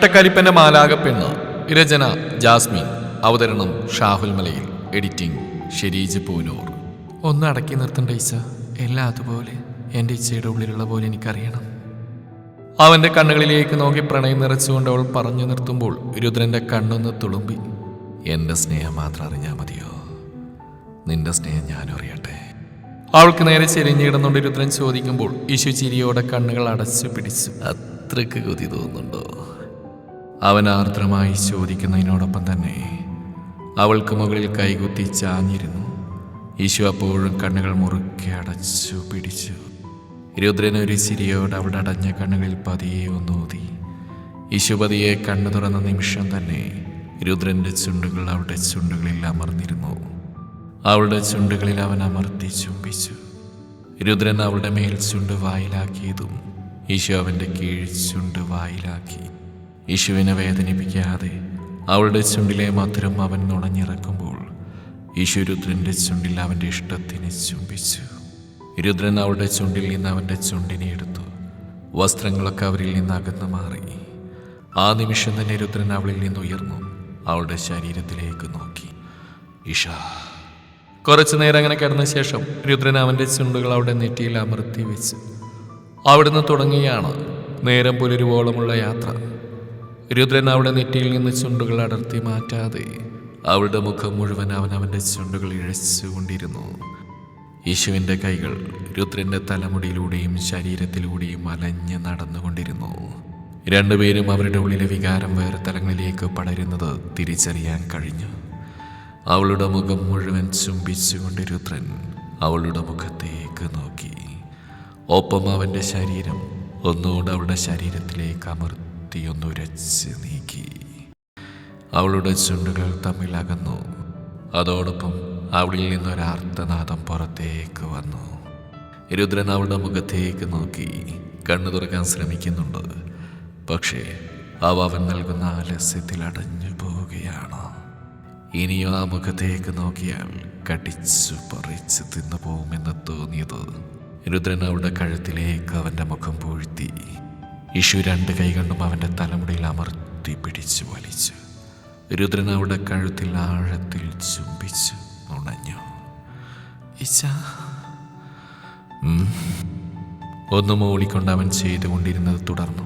കട്ടക്കലിപ്പന്റെ മാലാകപ്പെണ്ണ് രചന Jasmine അവതരണം ഷാഹുൽ മലയിൽ. Editing Shereej Poonoor. ഒന്ന് അടക്കി നിർത്തണ്ട ഈസ എല്ലാം അതുപോലെ. എന്റെ ഇച്ചയുടെ ഉള്ളിലുള്ള പോലെ എനിക്കറിയണം. അവന്റെ കണ്ണുകളിലേക്ക് നോക്കി പ്രണയം നിറച്ചുകൊണ്ട് അവൾ പറഞ്ഞു നിർത്തുമ്പോൾ രുദ്രന്റെ കണ്ണൊന്ന് തുളുമ്പി. എന്റെ സ്നേഹം മാത്രം അറിഞ്ഞാൽ മതിയോ? നിന്റെ സ്നേഹം ഞാനും അറിയട്ടെ. അവൾക്ക് നേരെ ചെരിഞ്ഞിടുന്നുണ്ട് രുദ്രൻ ചോദിക്കുമ്പോൾ ഈശു ചിരിയോടെ കണ്ണുകൾ അടച്ചു പിടിച്ചു. അത്രയ്ക്ക് കൊതി തോന്നുന്നുണ്ടോ? അവൻ ആർദ്രമായി ചോദിക്കുന്നതിനോടൊപ്പം തന്നെ അവൾക്ക് മുകളിൽ കൈകുത്തി ചാഞ്ഞിരുന്നു. യേശു അപ്പോഴും കണ്ണുകൾ മുറുക്കി അടച്ചു പിടിച്ചു. രുദ്രൻ ഒരു ചിരിയോട് അവിടെ അടഞ്ഞ കണ്ണുകളിൽ പതിയെ ഒന്നൂതി. ഈശു കണ്ണു തുറന്ന നിമിഷം തന്നെ രുദ്രന്റെ ചുണ്ടുകൾ അവളുടെ ചുണ്ടുകളിൽ അമർന്നിരുന്നു. അവളുടെ ചുണ്ടുകളിൽ അവൻ അമർത്തി ചുംബിച്ചു. രുദ്രൻ അവളുടെ മേൽ ചുണ്ട് വായിലാക്കിയതും യേശു അവന്റെ കീഴ് ചുണ്ട് വായിലാക്കി. യേശുവിനെ വേദനിപ്പിക്കാതെ അവളുടെ ചുണ്ടിലെ മധുരം അവൻ നുണഞ്ഞിറക്കുമ്പോൾ യേശു രുദ്രന്റെ ചുണ്ടിൽ അവന്റെ ഇഷ്ടത്തിന് ചുംബിച്ചു. രുദ്രൻ അവളുടെ ചുണ്ടിൽ നിന്ന് അവന്റെ ചുണ്ടിനെ എടുത്തു. വസ്ത്രങ്ങളൊക്കെ അവരിൽ നിന്ന് അകന്നു മാറി. ആ നിമിഷം തന്നെ രുദ്രൻ അവളിൽ നിന്ന് ഉയർന്നു. അവളുടെ ശരീരത്തിലേക്ക് നോക്കി. ഇഷ കുറച്ചു നേരം അങ്ങനെ കിടന്ന ശേഷം രുദ്രൻ അവന്റെ ചുണ്ടുകൾ അവിടെ നെറ്റിയിൽ അമർത്തി വെച്ച് അവിടുന്ന് തുടങ്ങിയാണ് നേരം പുലരുവോളമുള്ള യാത്ര. രുദ്രൻ അവളുടെ നെറ്റിയിൽ നിന്ന് ചുണ്ടുകൾ അടർത്തി മാറ്റാതെ അവളുടെ മുഖം മുഴുവൻ അവൻ അവന്റെ ചുണ്ടുകൾ ഇഴച്ചുകൊണ്ടിരുന്നു. യേശുവിന്റെ കൈകൾ രുദ്രന്റെ തലമുടിയിലൂടെയും ശരീരത്തിലൂടെയും അലഞ്ഞ് നടന്നുകൊണ്ടിരുന്നു. രണ്ടുപേരും അവരുടെ ഉള്ളിലെ വികാരം വേറെ തലങ്ങളിലേക്ക് പടരുന്നത് തിരിച്ചറിയാൻ കഴിഞ്ഞു. അവളുടെ മുഖം മുഴുവൻ ചുംബിച്ചുകൊണ്ട് രുദ്രൻ അവളുടെ മുഖത്തേക്ക് നോക്കി. ഒപ്പം അവന്റെ ശരീരം ഒന്നുകൂടെ അവളുടെ ശരീരത്തിലേക്ക് അമർത്തി ഒന്നുരച്ച് നീക്കി. അവളുടെ ചുണ്ടുകൾ തമ്മിൽ അകന്നു. അതോടൊപ്പം അവളിൽ നിന്നൊരാർത്തനാദം പുറത്തേക്ക് വന്നു. രുദ്രൻ അവളുടെ മുഖത്തേക്ക് നോക്കി. കണ്ണു തുറക്കാൻ ശ്രമിക്കുന്നുണ്ട്. പക്ഷേ അവ അവൻ നൽകുന്ന ആലസ്യത്തിൽ അടഞ്ഞു പോവുകയാണ്. ഇനിയും ആ മുഖത്തേക്ക് നോക്കിയാൽ കടിച്ചു പറിച്ച് തിന്നു പോകുമെന്ന് തോന്നിയത്. രുദ്രൻ അവളുടെ കഴുത്തിലേക്ക് അവന്റെ മുഖം പൂഴ്ത്തി. ഇഷു രണ്ട് കൈകൊണ്ടും അവന്റെ തലമുടിയിൽ അമർത്തി പിടിച്ചു വലിച്ചു. രുദ്രൻ അവിടെ കഴുത്തിൽ ആഴത്തിൽ ചുംബിച്ച് ഇച്ച ഒന്ന് മൂളിക്കൊണ്ട് അവൻ ചെയ്തുകൊണ്ടിരുന്നത് തുടർന്നു.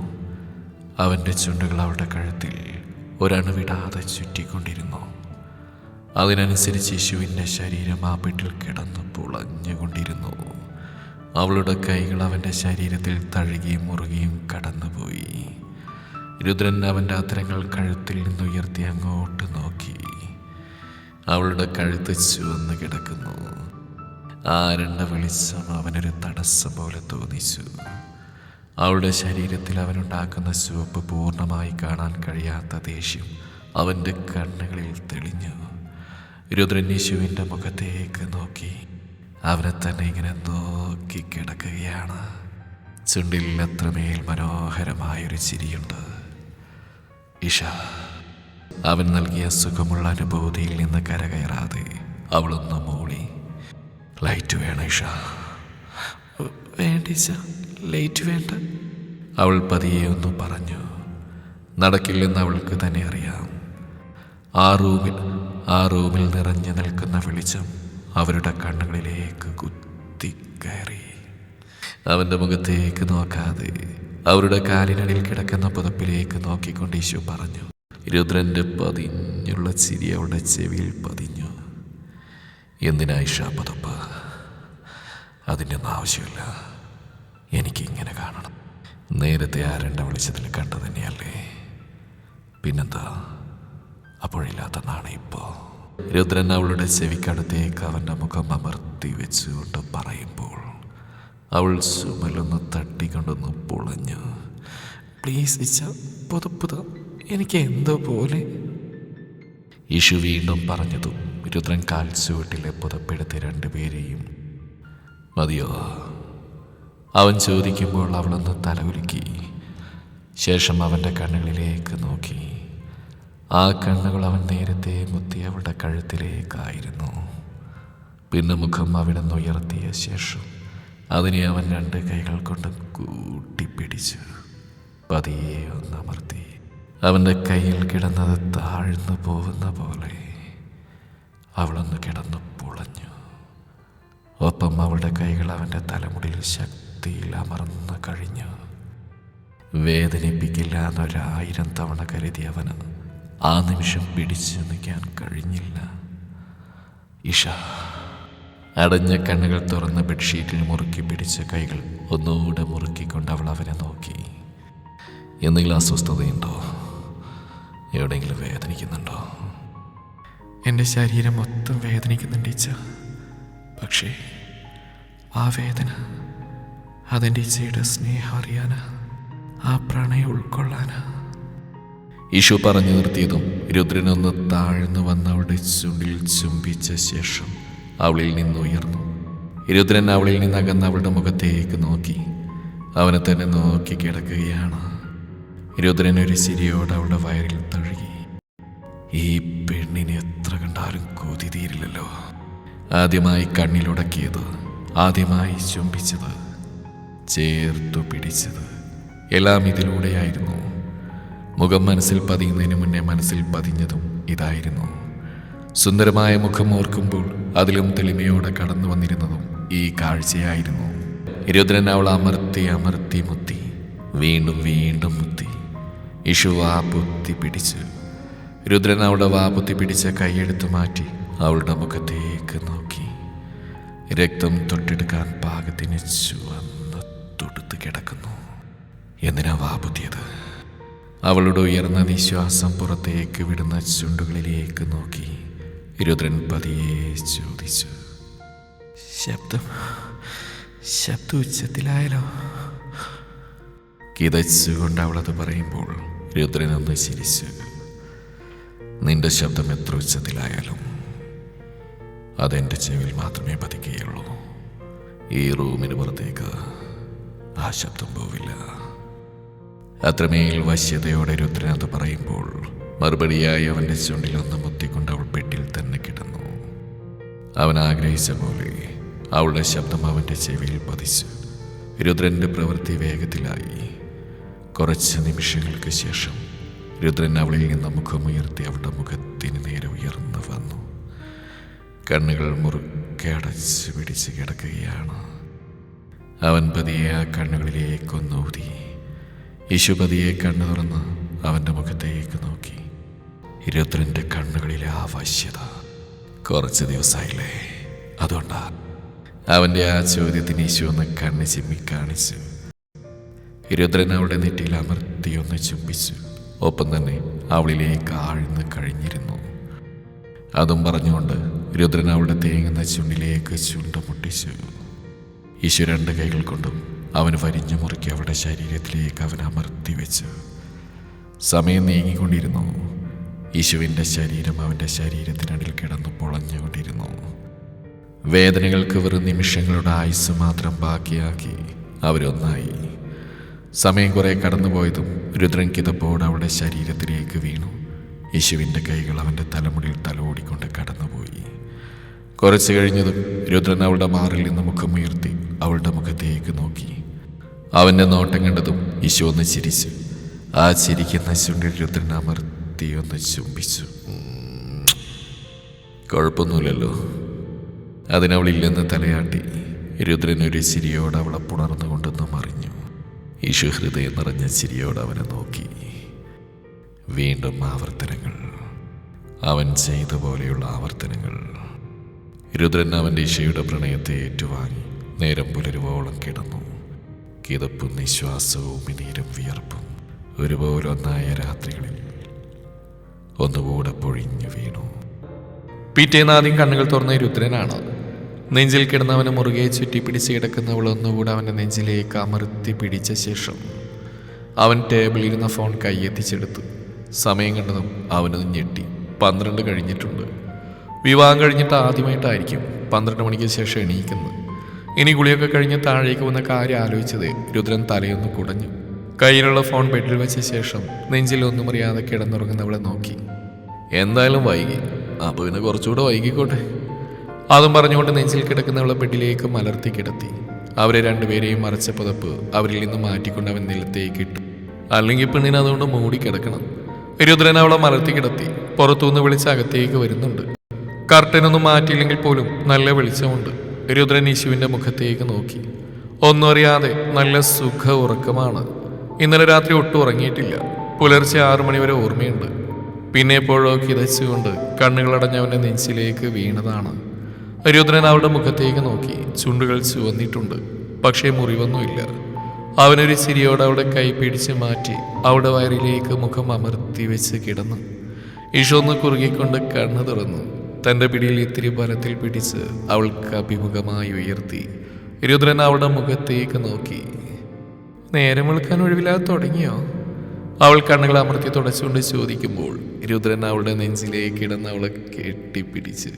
അവന്റെ ചുണ്ടുകൾ അവളുടെ കഴുത്തിൽ ഒരണുവിടാതെ ചുറ്റിക്കൊണ്ടിരുന്നു. അതിനനുസരിച്ച് യേശുവിന്റെ ശരീരം ആ പെട്ടിൽ കിടന്നു പുളഞ്ഞുകൊണ്ടിരുന്നു. അവളുടെ കൈകൾ അവന്റെ ശരീരത്തിൽ തഴുകിയും മുറുകിയും കടന്നുപോയി. രുദ്രൻ അവന്റെ അത്തരങ്ങൾ കഴുത്തിൽ നിന്നുയർത്തി അങ്ങോട്ട് നോക്കി. അവളുടെ കഴുത്ത് ചുവന്ന് കിടക്കുന്നു. ആരണ്ട വെളിച്ചം അവനൊരു തടസ്സം പോലെ തോന്നിച്ചു. അവളുടെ ശരീരത്തിൽ അവനുണ്ടാക്കുന്ന ചുവപ്പ് പൂർണമായി കാണാൻ കഴിയാത്ത ദേഷ്യം അവന്റെ കണ്ണുകളിൽ തെളിഞ്ഞു. രുദ്രൻ യേശുവിന്റെ മുഖത്തേക്ക് നോക്കി. അവനെ തന്നെ ഇങ്ങനെ നോക്കി കിടക്കുകയാണ്. ചുണ്ടിൽ അത്രമേൽ മനോഹരമായൊരു ചിരിയുണ്ട്. ഇഷ അവൻ നൽകിയ സുഖമുള്ള അനുഭൂതിയിൽ നിന്ന് കരകയറാതെ അവളൊന്ന് മൂളി ലൈറ്റ് വേണം ഇഷ. വേണ്ടിച്ച ലൈറ്റ് വേണ്ട. അവൾ പതിയെ ഒന്ന് പറഞ്ഞു. നടക്കില്ലെന്ന് അവൾക്ക് തന്നെ അറിയാം. ആ റൂമിൽ ആ റൂമിൽ നിറഞ്ഞു നിൽക്കുന്ന വെളിച്ചം അവരുടെ കണ്ണുകളിലേക്ക് കുത്തിക്കയറി. അവന്റെ മുഖത്തേക്ക് നോക്കാതെ അവരുടെ കാലിനടിയിൽ കിടക്കുന്ന പുതപ്പിലേക്ക് നോക്കിക്കൊണ്ട് ഈശോ പറഞ്ഞു രുദ്രന്റെ പതിഞ്ഞുള്ള ചിരി അവളുടെ ചെവിയിൽ പതിഞ്ഞു. എന്തിനാ ഇഷ പുതപ്പ്? അതിന്റെ ഒന്നും ആവശ്യമില്ല. എനിക്കിങ്ങനെ കാണണം. നേരത്തെ ആരണ്ട വെളിച്ചത്തിൽ കണ്ടു തന്നെയല്ലേ? പിന്നെന്താ? അപ്പോഴില്ലാത്ത നാണ ഇപ്പോ രുദ്രൻ അവളുടെ ചെവിക്കടുത്തേക്ക് അവന്റെ മുഖം അമർത്തി വെച്ചുകൊണ്ട് പറയുമ്പോൾ അവൾ ചുമലൊന്ന് തട്ടിക്കൊണ്ടൊന്ന് പൊളഞ്ഞു. പ്ലീസ് ഇച്ച പുതുപ്പുത എനിക്ക് എന്തോ പോലെ. ഇഷു വീണ്ടും പറഞ്ഞതും രുദ്രൻ കാൽ ചുവട്ടിലെ പുതപ്പെടുത്ത് രണ്ടുപേരെയും മതിയോ? അവൻ ചോദിക്കുമ്പോൾ അവളൊന്ന് തലകുലുക്കി ശേഷം അവന്റെ കണ്ണുകളിലേക്ക് നോക്കി. ആ കണ്ണുകൾ അവൻ നേരത്തെ മുത്തി അവളുടെ കഴുത്തിലേക്കായിരുന്നു. പിന്നെ മുഖം അവിടെ ഉയർത്തിയ ശേഷം അതിനെ അവൻ രണ്ട് കൈകൾ കൊണ്ട് കൂട്ടിപ്പിടിച്ചു. പതിയെ ഒന്നമർത്തി അവന്റെ കയ്യിൽ കിടന്നത് താഴ്ന്നു പോകുന്ന പോലെ അവളൊന്ന് കിടന്നു പൊളഞ്ഞു. ഒപ്പം അവളുടെ കൈകൾ അവന്റെ തലമുടിയിൽ ശക്തിയിൽ അമർന്നു കഴിഞ്ഞു. വേദനിപ്പിക്കില്ല എന്നൊരായിരം തവണ കരുതി അവന് ആ നിമിഷം പിടിച്ചു നിൽക്കാൻ കഴിഞ്ഞില്ല. ഇഷ അടഞ്ഞ കണ്ണുകൾ തുറന്ന ബെഡ്ഷീറ്റിൽ മുറുക്കി പിടിച്ച കൈകൾ ഒന്നുകൂടെ മുറുക്കിക്കൊണ്ട് അവൾ അവനെ നോക്കി. എന്തെങ്കിലും അസ്വസ്ഥതയുണ്ടോ? എവിടെയെങ്കിലും വേദനിക്കുന്നുണ്ടോ? എന്റെ ശരീരം മൊത്തം വേദനിക്കുന്നുണ്ട് ഇച്ച പക്ഷേ ആ വേദന അതെന്റെ ഇച്ചയുടെ സ്നേഹം അറിയാനാ ആ പ്രണയം ഉൾക്കൊള്ളാനാ. ഇഷു പറഞ്ഞു നിർത്തിയതും രുദ്രനൊന്ന് താഴ്ന്നു വന്ന അവളുടെ ചുണ്ടിൽ ചുംബിച്ച ശേഷം അവളിൽ നിന്ന് ഉയർന്നു. രുദ്രൻ അവളിൽ നിന്ന് അകന്ന് അവളുടെ മുഖത്തേക്ക് നോക്കി. അവനെ തന്നെ നോക്കി കിടക്കുകയാണ്. രുദ്രൻ ഒരു ചിരിയോട് അവളുടെ വയറിൽ തഴുകി. ഈ പെണ്ണിനെ എത്ര കണ്ടാലും കൊതി തീരില്ലല്ലോ. ആദ്യമായി കണ്ണിലുടക്കിയത് ആദ്യമായി ചുംബിച്ചത് ചേർത്തു പിടിച്ചത് എല്ലാം ഇതിലൂടെയായിരുന്നു. മുഖം മനസ്സിൽ പതിയുന്നതിന് മുന്നേ മനസ്സിൽ പതിഞ്ഞതും ഇതായിരുന്നു. സുന്ദരമായ മുഖം ഓർക്കുമ്പോൾ അതിലും തെളിമയോടെ കടന്നു വന്നിരുന്നതും ഈ കാഴ്ചയായിരുന്നു. രുദ്രൻ അവൾ അമർത്തി അമർത്തി മുത്തി വീണ്ടും വീണ്ടും മുത്തി. ഇഷു വാ പൊത്തി പിടിച്ചു. രുദ്രൻ അവളുടെ വാ പൊത്തി പിടിച്ച കൈയെടുത്ത് മാറ്റി അവളുടെ മുഖത്തേക്ക് നോക്കി. രക്തം തൊട്ടെടുക്കാൻ പാകത്തിന് ചുവന്ന് തൊടുത്ത് കിടക്കുന്നു. എന്തിനാ വാ പൊത്തിയത് അവളുടെ ഉയർന്ന നിശ്വാസം പുറത്തേക്ക് വിടുന്ന ചുണ്ടുകളിലേക്ക് നോക്കി രുദ്രൻ പതിയെ ചോദിച്ചു ശബ്ദം ശബ്ദ ഉച്ചത്തിലായാലോ കിതച്ചുകൊണ്ട് അവളത് പറയുമ്പോൾ രുദ്രൻ ഒന്ന് ചിരിച്ചു നിന്റെ ശബ്ദം എത്ര ഉച്ചത്തിലായാലും അതെന്റെ ചെവിൽ മാത്രമേ പതിക്കുകയുള്ളൂ. ഈ റൂമിന് പുറത്തേക്ക് ആ ശബ്ദം പോവില്ല. അത്രമേൽ വശ്യതയോടെ രുദ്രൻ അത് പറയുമ്പോൾ മറുപടിയായി അവന്റെ ചുണ്ടിൽ ഒന്ന് മുത്തിക്കൊണ്ട് അവൾ ബെഡിൽ തന്നെ കിടന്നു. അവൻ ആഗ്രഹിച്ച പോലെ അവളുടെ ശബ്ദം അവന്റെ ചെവിയിൽ പതിച്ചു. രുദ്രന്റെ പ്രവൃത്തി വേഗത്തിലായി. കുറച്ച് നിമിഷങ്ങൾക്ക് ശേഷം രുദ്രൻ അവളിൽ നിന്ന് മുഖമുയർത്തി അവളുടെ മുഖത്തിന് നേരെ ഉയർന്നു വന്നു. കണ്ണുകൾ മുറുക്കെ അടച്ച് പിടിച്ച് കിടക്കുകയാണ്. അവൻ പതിയെ ആ കണ്ണുകളിലേക്കൊന്നൂതി യശുപതിയെ കണ്ണു തുറന്ന് അവന്റെ മുഖത്തേക്ക് നോക്കി. ഇരുപത്തിരണ്ടിന്റെ കണ്ണുകളിലെ ആ വശ്യത കുറച്ച് ദിവസമായില്ലേ? അതുകൊണ്ടാ അവന്റെ ആ ചോദ്യത്തിന് യേശു ഒന്ന് കണ്ണ് ചിമ്മി കാണിച്ചു. രുദ്രൻ അവളുടെ നെറ്റിയിൽ അമർത്തി ഒന്ന് ചുംബിച്ചു. ഒപ്പം തന്നെ അവളിലേക്ക് ആഴ്ന്ന് കഴിഞ്ഞിരുന്നു. അതും പറഞ്ഞുകൊണ്ട് രുദ്രൻ അവളുടെ തേങ്ങുന്ന ചുണ്ടിലേക്ക് ചുണ്ട് മുട്ടിച്ചു ഈശു രണ്ട് കൈകൾ കൊണ്ടും അവന് വരിഞ്ഞു മുറുക്കി അവളുടെ ശരീരത്തിലേക്ക് അവൻ അമർത്തി വെച്ച്. സമയം നീങ്ങിക്കൊണ്ടിരുന്നു. യേശുവിന്റെ ശരീരം അവന്റെ ശരീരത്തിനടിൽ കിടന്നു പൊളഞ്ഞുകൊണ്ടിരുന്നു. വേദനകൾക്ക് വെറും നിമിഷങ്ങളുടെ ആയുസ് മാത്രം ബാക്കിയാക്കി അവരൊന്നായി. സമയം കുറെ കടന്നുപോയതും രുദ്രൻ കിതപ്പോട് അവളുടെ ശരീരത്തിലേക്ക് വീണു. യേശുവിന്റെ കൈകൾ അവന്റെ തലമുടിയിൽ തലോടിക്കൊണ്ട് കടന്നുപോയി. കുറച്ച് കഴിഞ്ഞതും രുദ്രൻ അവളുടെ മാറിൽ നിന്ന് മുഖം ഉയർത്തി അവളുടെ മുഖത്തേക്ക് നോക്കി. അവന്റെ നോട്ടം കണ്ടതും യേശു ഒന്ന് ചിരിച്ചു. ആ ചിരിക്കുന്ന ചുണ്ടിൽ രുദ്രൻ അമർത്തി ഒന്ന് ചുംബിച്ചു. കുഴപ്പമൊന്നുമില്ലല്ലോ. അതിനവളില്ലെന്ന് തലയാട്ടി രുദ്രൻ ഒരു ചിരിയോട് അവളെ പുണർന്നുകൊണ്ടൊന്ന് മറിഞ്ഞു. ഈശു ഹൃദയം നിറഞ്ഞ ചിരിയോട് അവനെ നോക്കി. വീണ്ടും ആവർത്തനങ്ങൾ. അവൻ ചെയ്ത പോലെയുള്ള ആവർത്തനങ്ങൾ. രുദ്രൻ അവന്റെ ഈശയുടെ പ്രണയത്തെ ഏറ്റുവാങ്ങി നേരം പുലരുവോളം കിടന്നു. കിതപ്പും നിശ്വാസവും മിനീരും വിയർപ്പും ഒരുപോലെ ഒന്നായ രാത്രികളിൽ ഒന്നുകൂടെ പൊഴിഞ്ഞു വീണു. പിറ്റേന്ന് ആദ്യം കണ്ണുകൾ തുറന്ന രുദ്രനാണ് നെഞ്ചിൽ കിടന്നവനെ മുറുകെ ചുറ്റി പിടിച്ച് കിടക്കുന്നവൾ ഒന്നുകൂടെ അവന്റെ നെഞ്ചിലേക്ക് അമർത്തി പിടിച്ച ശേഷം അവൻ ടേബിളിൽ ഇരുന്ന ഫോൺ കൈയെത്തിച്ചെടുത്തു സമയം കണ്ടതും അവനത് ഞെട്ടി. പന്ത്രണ്ട് കഴിഞ്ഞിട്ടുണ്ട്. വിവാഹം കഴിഞ്ഞിട്ട് ആദ്യമായിട്ടായിരിക്കും പന്ത്രണ്ട് മണിക്ക് ശേഷം എണീക്കുന്നത്. ഇനി ഗുളിയൊക്കെ കഴിഞ്ഞ് താഴേക്ക് വന്ന കാര്യം ആലോചിച്ചത് രുദ്രൻ തലയൊന്ന് കുടഞ്ഞു. കയ്യിലുള്ള ഫോൺ ബെഡിൽ വെച്ച ശേഷം നെഞ്ചിൽ ഒന്നും അറിയാതെ കിടന്നുറങ്ങുന്നവളെ നോക്കി. എന്തായാലും വൈകി. അപ്പോൾ പിന്നെ കുറച്ചുകൂടെ വൈകിക്കോട്ടെ. അതും പറഞ്ഞുകൊണ്ട് നെഞ്ചിൽ കിടക്കുന്നവളെ ബെഡിലേക്ക് മലർത്തി കിടത്തി. അവരെ രണ്ടുപേരെയും മറച്ച പുതപ്പ് അവരിൽ നിന്ന് മാറ്റിക്കൊണ്ട് അവൻ നിലത്തേക്ക് ഇട്ടു. അല്ലെങ്കിൽ പെണ്ണിനെ അതുകൊണ്ട് മൂടി കിടക്കണം. രുദ്രൻ അവളെ മലർത്തി കിടത്തി. പുറത്തുനിന്ന് വിളിച്ച് അകത്തേക്ക് വരുന്നുണ്ട്. കർട്ടനൊന്നും മാറ്റിയില്ലെങ്കിൽ പോലും നല്ല വെളിച്ചമുണ്ട്. രുദ്രൻ യേശുവിന്റെ മുഖത്തേക്ക് നോക്കി. ഒന്നും അറിയാതെ നല്ല സുഖ ഉറക്കമാണ്. ഇന്നലെ രാത്രി ഒട്ടും ഉറങ്ങിയിട്ടില്ല. പുലർച്ചെ ആറു മണിവരെ ഓർമ്മയുണ്ട്. പിന്നെ എപ്പോഴോ കിതച്ചുകൊണ്ട് കണ്ണുകളടഞ്ഞവന്റെ നെഞ്ചിലേക്ക് വീണതാണ്. രുദ്രൻ അവളുടെ മുഖത്തേക്ക് നോക്കി. ചുണ്ടുകൾ ചുവന്നിട്ടുണ്ട്. പക്ഷേ മുറിവൊന്നുമില്ല. അവനൊരു ചിരിയോടെ അവളുടെ കൈ പിടിച്ച് മാറ്റി അവളുടെ വയറിലേക്ക് മുഖം അമർത്തി വെച്ച് കിടന്നു. ഈശോന്ന് കുറുകിക്കൊണ്ട് കണ്ണു തുറന്നു. തന്റെ പിടിയിൽ ഇത്തിരി ബലത്തിൽ പിടിച്ച് അവൾക്ക് അഭിമുഖമായി ഉയർത്തി. രുദ്രൻ അവളുടെ മുഖത്തേക്ക് നോക്കി. നേരം വെളുക്കാൻ ഒഴിവില്ലാതെ തുടങ്ങിയോ? അവൾ കണ്ണുകൾ അമർത്തി തുടച്ചുകൊണ്ട് ചോദിക്കുമ്പോൾ രുദ്രൻ അവളുടെ നെഞ്ചിലേക്ക് കിടന്ന് അവളെ കെട്ടിപ്പിടിച്ച്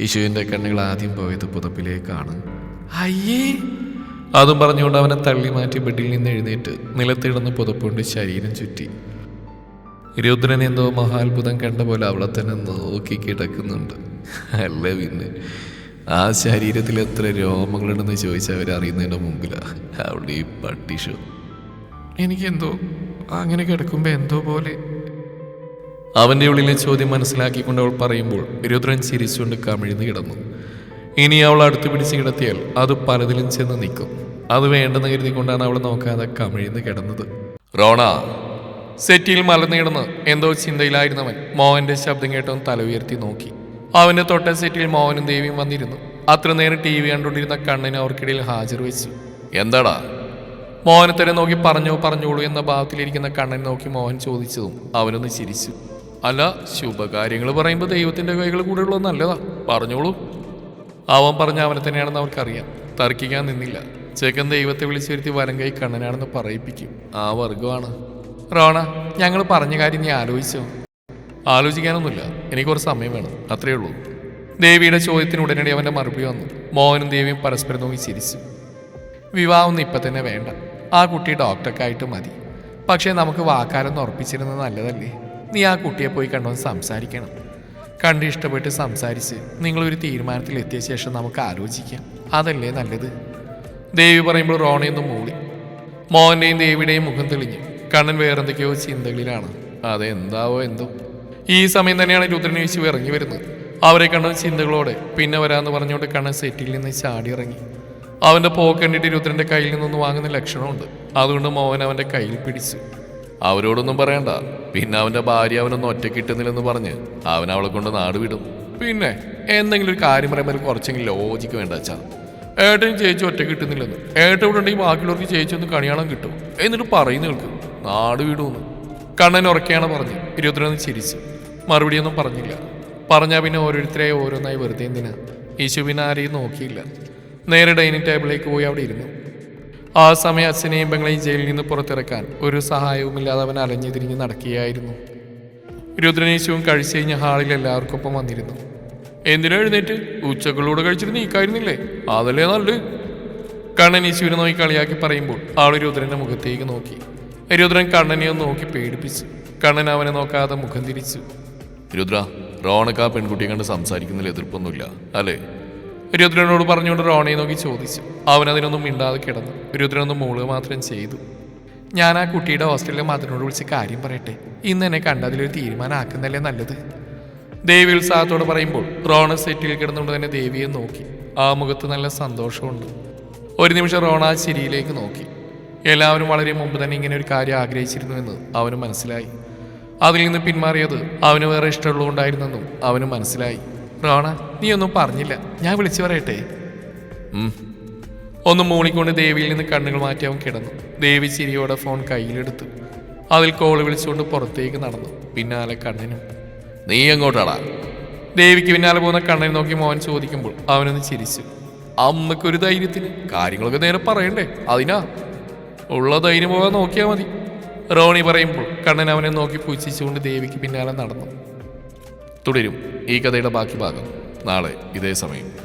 യേശുവിന്റെ കണ്ണുകൾ ആദ്യം പോയത് പുതപ്പിലേക്കാണ്. അയ്യേ! അതും പറഞ്ഞുകൊണ്ട് അവനെ തള്ളി മാറ്റി ബെഡിൽ നിന്ന് എഴുന്നേറ്റ് നിലത്തിടന്ന് പുതപ്പുകൊണ്ട് ശരീരം ചുറ്റി. രുദ്രൻ എന്തോ മഹാത്ഭുതം കണ്ട പോലെ അവളെ തന്നെ നോക്കി കിടക്കുന്നുണ്ട്. അല്ല പിന്നെ? ആ ശരീരത്തിൽ എത്ര രോമങ്ങളുണ്ടെന്ന് ചോദിച്ചാൽ അവർ അറിയുന്നതിന്റെ മുമ്പിലാണ് അവളുടെ ഈ പട്ടിഷു എനിക്കെന്തോ അങ്ങനെ കിടക്കുമ്പോൾ എന്തോ പോലെ. അവന്റെ ഉള്ളിലെ ചോദ്യം മനസ്സിലാക്കിക്കൊണ്ട് അവൾ പറയുമ്പോൾ രുദ്രൻ ചിരിച്ചുകൊണ്ട് കമിഴ്ന്ന് കിടന്നു. ഇനി അവൾ അടുത്ത് പിടിച്ച് കിടത്തിയാൽ അത് പലതിലും ചെന്ന് നിൽക്കും. അത് വേണ്ടെന്ന് കരുതിക്കൊണ്ടാണ് അവൾ നോക്കാതെ കമിഴ്ന്ന് കിടന്നത്. റോണ സെറ്റിയിൽ മലർന്നു എന്തോ ചിന്തയിലായിരുന്നവൻ മോഹന്റെ ശബ്ദം കേട്ടവൻ തല ഉയർത്തി നോക്കി. അവന്റെ തൊട്ട സെറ്റിൽ മോഹനും ദേവിയും വന്നിരുന്നു. അത്ര നേരം ടി വി കണ്ടുകൊണ്ടിരുന്ന കണ്ണിന് അവർക്കിടയിൽ ഹാജർ വെച്ചു. എന്താടാ? മോഹനത്തരെ നോക്കി പറഞ്ഞോ പറഞ്ഞോളൂ എന്ന ഭാവത്തിലിരിക്കുന്ന കണ്ണൻ നോക്കി മോഹൻ ചോദിച്ചതും അവനൊന്ന് ചിരിച്ചു. അല്ല ശുഭകാര്യങ്ങൾ പറയുമ്പോൾ ദൈവത്തിന്റെ കൈകൾ കൂടെ ഉള്ളത് നല്ലതാ. പറഞ്ഞോളൂ. അവൻ പറഞ്ഞ അവനെ തന്നെയാണെന്ന് അവർക്കറിയാം. തർക്കിക്കാൻ നിന്നില്ല. ചെക്കൻ ദൈവത്തെ വിളിച്ചു വരുത്തി വരം കൈ കണ്ണനാണെന്ന് പറയിപ്പിക്കും. ആ വർഗമാണ് റോണ ഞങ്ങൾ പറഞ്ഞ കാര്യം നീ ആലോചിച്ചോ? ആലോചിക്കാനൊന്നുമില്ല. എനിക്ക് കുറച്ച് സമയം വേണം. അത്രയേ ഉള്ളൂ. ദേവിയുടെ ചോദ്യത്തിന് ഉടനടി അവന്റെ മറുപടി വന്നു. മോഹനും ദേവിയും പരസ്പരം നോക്കി ചിരിച്ചു. വിവാഹം വിവാഹമൊന്നും ഇപ്പം തന്നെ വേണ്ട. ആ കുട്ടി ഡോക്ടറൊക്കെ ആയിട്ട് മതി. പക്ഷേ നമുക്ക് വാക്കാലം ഉറപ്പിച്ചിരുന്നത് നല്ലതല്ലേ? നീ ആ കുട്ടിയെ പോയി കണ്ടുവന്ന് സംസാരിക്കണം. കണ്ട് ഇഷ്ടപ്പെട്ട് സംസാരിച്ച് നിങ്ങളൊരു തീരുമാനത്തിൽ എത്തിയ ശേഷം നമുക്ക് ആലോചിക്കാം. അതല്ലേ നല്ലത്? ദേവി പറയുമ്പോൾ റോണയൊന്നും മൂളി. മോഹന്റെയും ദേവിയുടെയും മുഖം തെളിഞ്ഞു. കണ്ണൻ വേറെന്തൊക്കെയോ ചിന്തകളിലാണ്. അതെ എന്താവോ എന്തോ. ഈ സമയം തന്നെയാണ് രുദ്രൻ യേശു ഇറങ്ങി വരുന്നത്. അവരെ കണ്ട ചിന്തകളോടെ. പിന്നെ വരാമെന്ന് പറഞ്ഞുകൊണ്ട് കണ്ണൻ സെറ്റിൽ നിന്ന് ചാടി ഇറങ്ങി അവന്റെ പോക്ക് കണ്ടിട്ട് രുദ്രന്റെ കയ്യിൽ നിന്നൊന്നും വാങ്ങുന്ന ലക്ഷണമുണ്ട്. അതുകൊണ്ട് മോഹൻ അവന്റെ കയ്യിൽ പിടിച്ചു. അവരോടൊന്നും പറയണ്ട. പിന്നെ അവന്റെ ഭാര്യ അവനൊന്നും ഒറ്റ കിട്ടുന്നില്ലെന്ന് പറഞ്ഞ് അവൻ അവളെ കൊണ്ട് നാട് വിടും. പിന്നെ എന്തെങ്കിലും ഒരു കാര്യം പറയുമ്പോൾ കുറച്ചെങ്കിലും ലോജിക്ക് വേണ്ട അച്ഛാ. ഏട്ടനും ചേച്ചി ഒറ്റ കിട്ടുന്നില്ലെന്ന്. ഏട്ടൻ ഇവിടെ ഉണ്ടെങ്കിൽ ബാക്കിയുള്ളവർക്ക് ചേച്ചി ഒന്ന് കണിയാളം കിട്ടും. എന്നിട്ട് പറയുന്നു കേൾക്കും. നാട് വിടുമെന്ന് കണ്ണൻ ഉറക്കെയാണ് പറഞ്ഞു ഇരുപത്തിരണ്ട് ചിരിച്ചു. മറുപടിയൊന്നും പറഞ്ഞില്ല. പറഞ്ഞാൽ പിന്നെ ഓരോരുത്തരെ ഓരോന്നായി വെറുതെ എന്തിനാ? യേശു പിന്നെ ആരെയും നോക്കിയില്ല. നേരെ ഡൈനിങ് ടേബിളിലേക്ക് പോയി അവിടെ ഇരുന്നു. ആ സമയം അച്ഛനെയും പെങ്ങളെയും ജയിലിൽ നിന്ന് പുറത്തിറക്കാൻ ഒരു സഹായവുമില്ലാതെ അവൻ അലഞ്ഞു തിരിഞ്ഞ് നടക്കുകയായിരുന്നു. രുദ്രനേശവും കഴിച്ചു കഴിഞ്ഞ ഹാളിൽ എല്ലാവർക്കൊപ്പം വന്നിരുന്നു. എന്തിനാ എഴുന്നേറ്റ്? ഉച്ചകളിലൂടെ കഴിച്ചിട്ട് നീക്കായിരുന്നില്ലേ? അതല്ലേ നല്ലത്? കണ്ണൻ യേശുവിനെ നോക്കി കളിയാക്കി പറയുമ്പോൾ ആൾ രുദ്രന്റെ മുഖത്തേക്ക് നോക്കി. രുദ്രൻ കണ്ണനെ ഒന്ന് നോക്കി പേടിപ്പിച്ചു. കണ്ണൻ അവനെ നോക്കാതെ മുഖം തിരിച്ചു. രുദ്ര റോണക്ക് ആ പെൺകുട്ടിയെ കണ്ട് സംസാരിക്കുന്നതിൽ എതിർപ്പൊന്നുമില്ല അല്ലേ? രുദ്രനോട് പറഞ്ഞുകൊണ്ട് റോണയെ നോക്കി ചോദിച്ചു. അവൻ അതിനൊന്നും മിണ്ടാതെ കിടന്നു. രുദ്രനൊന്നും മൂളുക മാത്രം ചെയ്തു. ഞാൻ ആ കുട്ടിയുടെ ഹോസ്റ്റലിലെ മദറിനോട് വിളിച്ച് കാര്യം പറയട്ടെ. ഇന്ന് എന്നെ കണ്ട് അതിലൊരു തീരുമാനം ആക്കുന്നല്ലേ നല്ലത്? ദേവി ഉത്സാഹത്തോടെ പറയുമ്പോൾ റോണ സെറ്റിൽ കിടന്നുകൊണ്ട് തന്നെ ദേവിയെ നോക്കി. ആ മുഖത്ത് നല്ല സന്തോഷമുണ്ട്. ഒരു നിമിഷം റോണ ആ ചിരിയിലേക്ക് നോക്കി. എല്ലാവരും വളരെ മുമ്പ് തന്നെ ഇങ്ങനെ ഒരു കാര്യം ആഗ്രഹിച്ചിരുന്നു എന്ന് അവന് മനസ്സിലായി. അതിൽ നിന്ന് പിന്മാറിയത് അവന് വേറെ ഇഷ്ടമുള്ളതുകൊണ്ടായിരുന്നെന്നും അവന് മനസ്സിലായി. റോണ നീ ഒന്നും പറഞ്ഞില്ല. ഞാൻ വിളിച്ചു പറയട്ടെ? ഒന്ന് മൂളിക്കൊണ്ട് ദേവിയിൽ നിന്ന് കണ്ണുകൾ മാറ്റി അവൻ കിടന്നു. ദേവി ചിരിയോടെ ഫോൺ കയ്യിലെടുത്തു. അതിൽ കോൾ വിളിച്ചുകൊണ്ട് പുറത്തേക്ക് നടന്നു. പിന്നാലെ കണ്ണനും. നീ എങ്ങോട്ടാടാ? ദേവിക്ക് പിന്നാലെ പോകുന്ന കണ്ണനെ നോക്കി മോൻ ചോദിക്കുമ്പോൾ അവനൊന്ന് ചിരിച്ചു. അമ്മക്കൊരു ധൈര്യത്തിന് കാര്യങ്ങളൊക്കെ നേരെ പറയണ്ടേ? അതിനാ? ഉള്ള ധൈര്യം പോകാൻ നോക്കിയാൽ മതി. റോണി പറയുമ്പോൾ കണ്ണൻ അവനെ നോക്കി പുച്ഛിച്ചുകൊണ്ട് ദേവിക്ക് പിന്നാലെ നടന്നു. തുടരും ഈ കഥയുടെ ബാക്കി ഭാഗം. നാളെ ഇതേ സമയം.